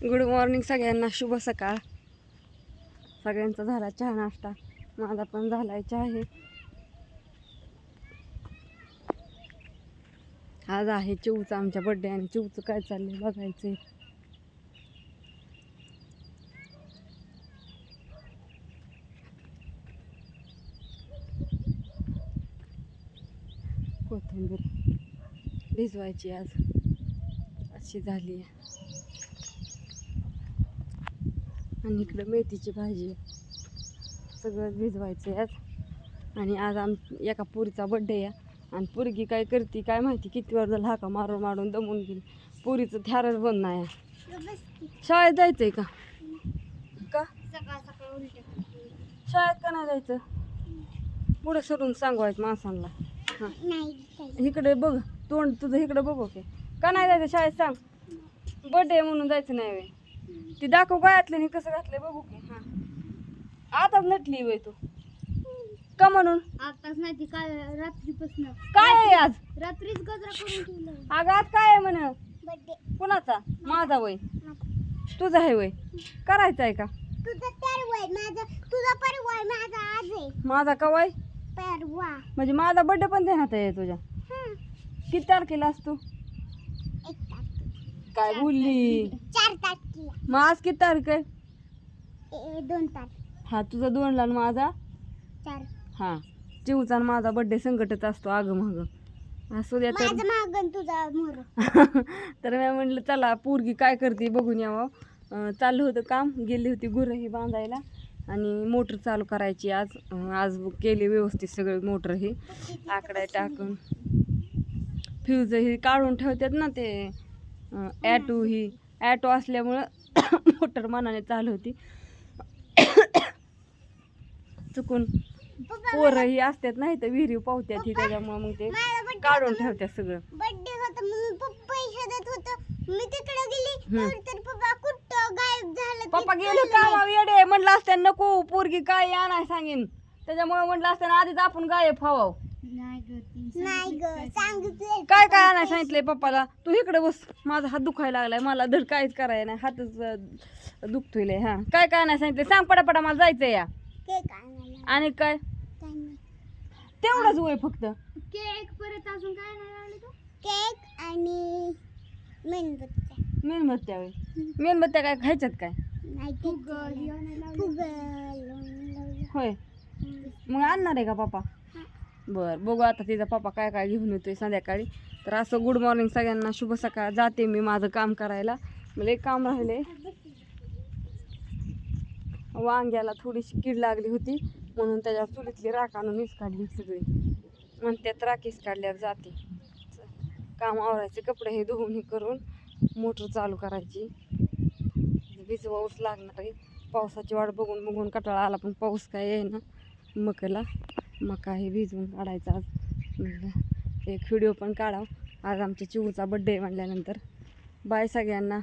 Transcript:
Good morning सगळ्यांना शुभ सकाळ. सगळ्यांचा झाला चहा नाश्ता. माझा पण झालाय चहा. आहे आज आहे चिवचा आमच्या बड्डे आणि चिवचं काय चाललंय बघायचंय. कोथिंबीर भिजवायची आज. अशी झाली आहे. आणि इकडं मेथीची भाजी सगळं भिजवायचं आहे आणि आज आम एका पुरीचा बड्डे आहे. आणि पुरगी काय करते काय माहिती किती वेळ झाला हाका मारून मारून दमून गेली. पुरीचं थ्यारच बंद नाही. आहे. शाळेत जायचं आहे का? का? शाळेत का नाही जायचं? पुढे सरून सांगवायचं माणसांना. हां. इकडे बघ तोंड तुझं इकडे बघ ओके का नाही जायचं शाळेत सांग? बड्डे म्हणून जायचं नाही वे ती दाखव काय घातलं आणि कसं घातलंय बघू की. हां. आताच नटली वय तू. का म्हणून? आताच नाही ती काल रात्रीपासून. काय आहे आज? रात्रीच गजरा करून ठेवलं. अगं आज काय आहे म्हण? कुणाचा? माझा वय. तुझा आहे वय. करायचा आहे का? तुझं माझा तुझा माझा आज आहे. माझा वय? परवा. म्हणजे माझा बर्थडे पण ध्यानात आहे तुझ्या. हं. किती तारखेला असतो? काय बोलली? चार तारखेला मग आज किती तारीख आहे? ए, दोन तारखे. हा तुझा दोनला आणि माझा? चार. हा चिवचा आणि माझा बड्डे संकटच असतो आग माग. असू द्या तर. माझा मागण तुझा मोर. तर मी म्हणलं चला पोरगी काय करते बघून यावं. अं, चाललं होतं काम गेली होती गुरं ही बांधायला. आणि मोटर चालू करायची आज. अं, आज केली व्यवस्थित सगळं मोटर ही. आकड्या टाकून. फ्यूज ही काढून ठेवतात ना ते. ॲटो ही ॲटो असल्यामुळं मोटर मनाने चालू होती. चुकून पोरं ही असतात नाही तर विहिरी पावत्यात ही त्याच्यामुळं मग ते काढून ठेवतात सगळं. बर्थडे होता म्हणून पप्पा शोधत होत. मी तिकडे गेली हं. तर तर पप्पा कुठं गायब झालं पप्पा गेले कळलं का येडे म्हणलं असतं नको पोरगी काय आणाय सांगेन. त्याच्यामुळे म्हटलं असतं आधीच आपण गाय फावाव नाही ग नाही ग सांगितलं काय काय आणाय सांगितलंय पप्पाला? तू इकडे बस. माझा हात दुखायला लागलाय. मला धड काहीच करायला नाही. हातच अं, दुखतोय लय. हा. काय काय आणाय सांगितलंय? सांग पटापटा मला जायचं या. केक आणायला आणि काय? काय नाही. तेवढंच वय फक्त. केक परत अजून काय नाही आणलं तू? केक आणि मेणबत्त्या. मेणबत्त्या वय मेणबत्त्या काय खायच्यात काय? नाही फुगल फुगल होय. मग आणणार आहे का पप्पा? बरं बघू आता तिचा पप्पा काय काय घेऊन येतोय संध्याकाळी. तर असं गुड मॉर्निंग सगळ्यांना शुभ सकाळ. जाते मी माझं काम करायला. मला एक काम राहिले वांग्याला थोडीशी कीड लागली होती म्हणून त्याच्यावर चुलीतली राख आणून मीच काढली सगळी. म्हणतात राखीच काढल्यावर जाते. काम आवरायचे कपडे हे धुवून हे करून मोटर चालू करायची. भिजवाऊच लागणार आहे. पावसाची वाट बघून बघून कटाळा आला पण पाऊस काय येईना मकाला. मका हे भिजवून काढायचा आज. म्हणलं एक व्हिडिओ पण काढाव. आज आमच्या चिवचा बड्डे म्हणल्यानंतर. बाय सगळ्यांना.